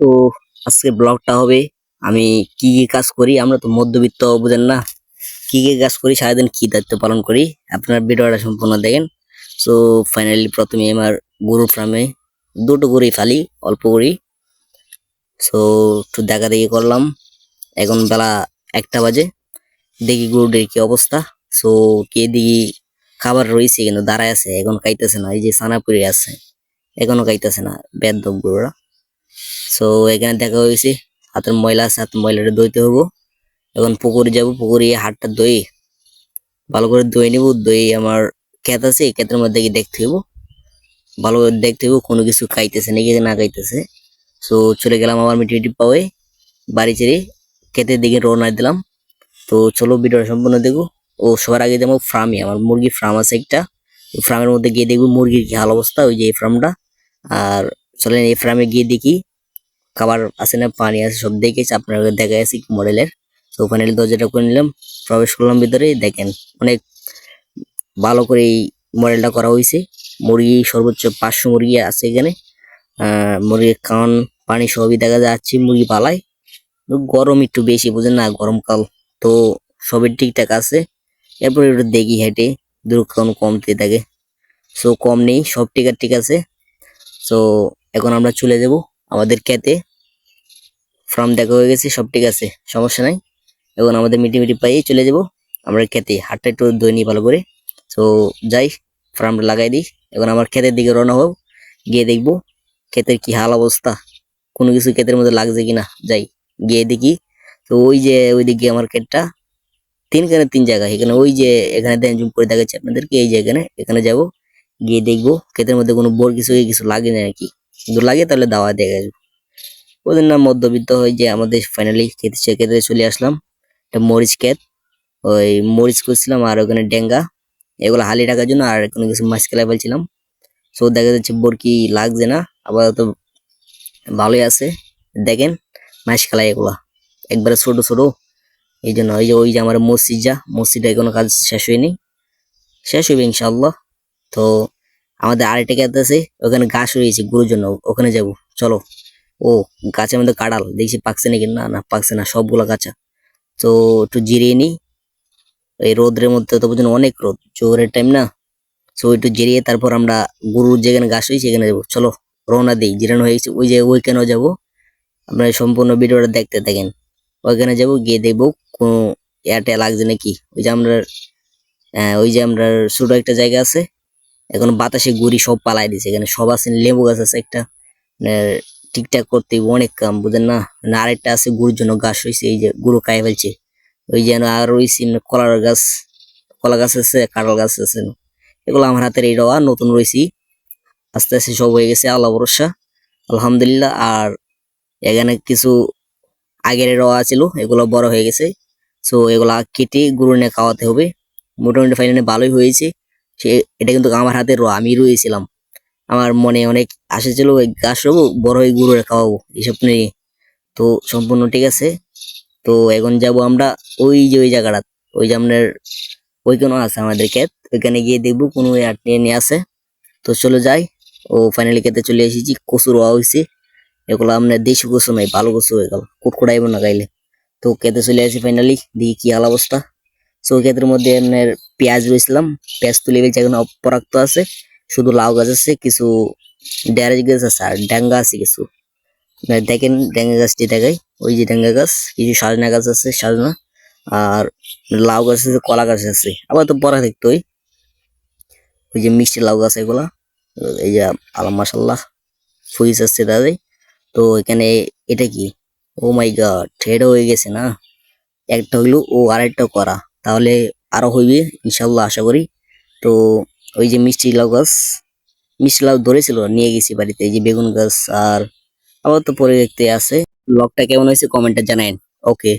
তো আজকে ব্লগটা হবে, আমি কি কি কাজ করি, আমরা তো মধ্যবিত্ত বুঝেন না, কি কি কাজ করি, সারাদিন কি দায়িত্ব পালন করি, আপনার ভিডিওটা সম্পূর্ণ দেখেন। সো ফাইনালি প্রথমে আমার গরু ফার্মে দুটো গরুই ফালি অল্প করি সো একটু দেখা দেখি করলাম, এখন বেলা একটা বাজে, দেখি গরুটির কি অবস্থা। সো কে দেখি খাবার রয়েছে কিন্তু দাঁড়ায় আছে, এখন খাইতেছে না, এই যে সানাপুরি আছে, এখনও খাইতেছে না বেদ গরুরা। সো এখানে দেখা হয়েছে, হাতের ময়লা আছে, হাতের ময়লাটা ধুইতে হব। এখন পুকুরে যাব, পুকুরে হাতটা দই ভালো করে ধুয়ে নিব দই আমার ক্ষেত আছে, এই ক্ষেতের মধ্যে গিয়ে দেখতে হব। ভালো করে দেখতে হব, কোনো কিছু খাইতেছে নাকি না খাইতেছে। সো চলে গেলাম আমার মিটি মিটি পাওয়ে, বাড়ি ছেড়ে ক্ষেতের দিকে রওনা দিলাম। তো চলো ভিডিওটা সম্পূর্ণ দেখো। ও, সবার আগে যেমন ফার্মই আমার মুরগি ফার্ম আছে একটা। ফার্মের মধ্যে গিয়ে দেখব মুরগির কি হাল অবস্থা, ওই যে এই ফার্মটা। আর চলেন এই ফার্মে গিয়ে দেখি খাবার আছে না, পানি আছে, সব দেখেছি। আপনাদের দেখা গেছে মডেলের তো ফাইনালি দরজাটা করে নিলাম, প্রবেশ করলাম ভিতরে দেখেন অনেক ভালো করে এই মডেলটা করা হয়েছে মুরগি সর্বোচ্চ পাঁচশো মুরগি আছে এখানে। মুরগির কান পানি সবই দেখা যাচ্ছে, মুরগি পালায়। গরম একটু বেশি, বুঝেন না গরমকাল তো সবই ঠিকঠাক আছে। এরপরে একটু দেখি হেঁটে দূরক্ষণ কমতে থাকে। সো কম নেই, সব ঠিক ঠিক আছে। সো এখন আমরা চলে যাব আমাদের খেতে। ফার্ম দেখা হয়ে গেছে, সব ঠিক আছে, সমস্যা নাই। এখন আমাদের মিটি মিটি পাইয়ে চলে যাব। আমরা খেতে, হাতটা একটু ধুয়ে নিই ভালো করে। তো যাই ফার্মটা লাগাই দিই। এখন আমার ক্ষেতের দিকে রওনা হব। গিয়ে দেখব ক্ষেতের কি হাল অবস্থা। কোনো কিছু ক্ষেতের মধ্যে লাগছে কিনা। যাই, গিয়ে দেখি। তো ওই যে ওই ওইদিকে আমার ক্ষেতটা, তিনখানে তিন জায়গা। এখানে ওই যে, এখানে দেন জুম করে দেখাচ্ছি আপনাদেরকে। এই যে এখানে যাব। গিয়ে দেখব ক্ষেতের মধ্যে কোনো বোর কিছু কিছু লাগে না নাকি। যদি লাগে তাহলে দাওয়া দেখা যাবে। ওদের নাম মধ্যবিত্ত হয় যে আমাদের ফাইনালি খেতে সে খেতে চলে আসলাম। একটা মরিচ ক্ষেত। ওই মরিচ করছিলাম আর ওখানে ডেঙ্গা। এগুলো হালি রাখার জন্য আর কোনো কিছু মাছ খেলা ফেলছিলাম। সো দেখা যাচ্ছে বোর কি লাগছে না। আপাতত ভালোই আছে। দেখেন মাছ খেলায় এগুলা। একবারে ছোট ছোট। এই জন্য ওই যে ওই যে আমার মসজিদ যা, মসজিদে কোনো কাজ শেষ হয়নি। শেষ হবে ইনশাল্লাহ তো আমাদের আরেকটা ক্ষেত আছে, ওখানে গাছ রয়েছে গরুর জন্য। ওখানে যাব। চলো। ও গাছের মধ্যে কাঁড়াল। দেখছি পাকছে নাকি? না না পাকছে না সবগুলো গাছা তো একটু জিরিয়ে নিই। এই রোদের মধ্যে তো বুঝুন অনেক রোদ। জোরের টাইম না? তো একটু জিরিয়ে তারপর আমরা গরুর যেখানে গাছ হয়েছে সেখানে যাব। চলো রওনা দিই। জিরানো হয়ে গেছে। ওই যে ওইখানেও যাব। আপনারা সম্পূর্ণ ভিডিওটা দেখতে থাকেন। ওইখানে যাব গিয়ে দেখব কোনো এয়ারটা লাগছে নাকি। ওই যে আমরা আহ, ওই যে আমরা ছোট একটা জায়গা আছে। এখন বাতাসে গুড়ি সব পালাই দিছে। এখানে সব আছে লেবু গাছ আছে একটা। আহ, ঠিকঠাক করতে অনেক কাম বুঝেন না? না আরেকটা আছে গুড়ির জন্য গাছ হয়েছে এই যে গুঁড়ো খাই ফেলছে। ওই যেন আর রয়েছে এমনি কলার গাছ, কলা গাছ আছে, কাঁঠাল গাছ আছে। এগুলো আমার হাতের এই রওয়া নতুন রয়েছি আস্তে আস্তে সব হয়ে গেছে, আল্লাহ ভরসা, আলহামদুলিল্লাহ। আর এখানে কিছু আগের রওয়া ছিল, এগুলো বড় হয়ে গেছে। সো এগুলা কেটে গরু নিয়ে খাওয়াতে হবে। মোটামুটি ফাইনালি ভালোই হয়েছে। সে, এটা কিন্তু আমার হাতে র আমি রয়েছিলাম আমার মনে অনেক আশা ছিল ওই গাছ রবো, বড় হয়ে গরুরে খাওয়াবো এইসব নিয়ে। তো সম্পূর্ণ ঠিক আছে। তো এখন যাব আমরা ওই যে ওই জায়গাটা, ওই যে আপনার ওইখানে আছে আমাদের ক্ষেত। ওইখানে গিয়ে দেখব কোনো আট নিয়ে নিয়ে আসে তো চলে যাই। ও ফাইনালি খেতে চলে এসেছি কচু রোয়া হয়েছে এগুলো আপনার দেশি কচু নাই ভালো কচু হয়ে গেল কুটকুটাইব না গাইলে তো খেতে চলে আসি ফাইনালি দেখি কি হাল অবস্থা। সো ক্ষেতের মধ্যে আপনার পেঁয়াজ রয়েছিলাম পেঁয়াজ তুলে ফেলছে এখন অপরাক্ত আছে। শুধু লাউ গাছ আছে, কিছু ড্যারেজ গাছ আছে আর ড্যাঙ্গা আছে কিছু। দেখেন ড্যাঙ্গা গাছটি দেখাই। ওই যে ড্যাঙ্গা গাছ, কিছু সাজনা গাছ আছে সাজনা আর লাউ গাছ আছে, কলা গাছ আছে। আবার তো পরা দেখতোই ওই। ওই যে মিষ্টি লাউ গাছ, এগুলা। এই যে আলাম মাসাল্লাহ ফুইস আসছে দাদাই তো এখানে এটা কি? ও মাই গড এটা হয়ে গেছে না? একটা হইল ও আরেকটা করা। তাহলে আরও হইবে ইনশাল্লাহ আশা করি। তো ওই যে মিষ্টি লাউ গাছ। মিষ্টি লাউ ধরেছিল, নিয়ে গেছি বাড়িতে, এই যে বেগুন গাছ আর আবার তো পরে দেখতে আছে। ব্লগটা কেমন হয়েছে কমেন্টে জানাইন। ওকে।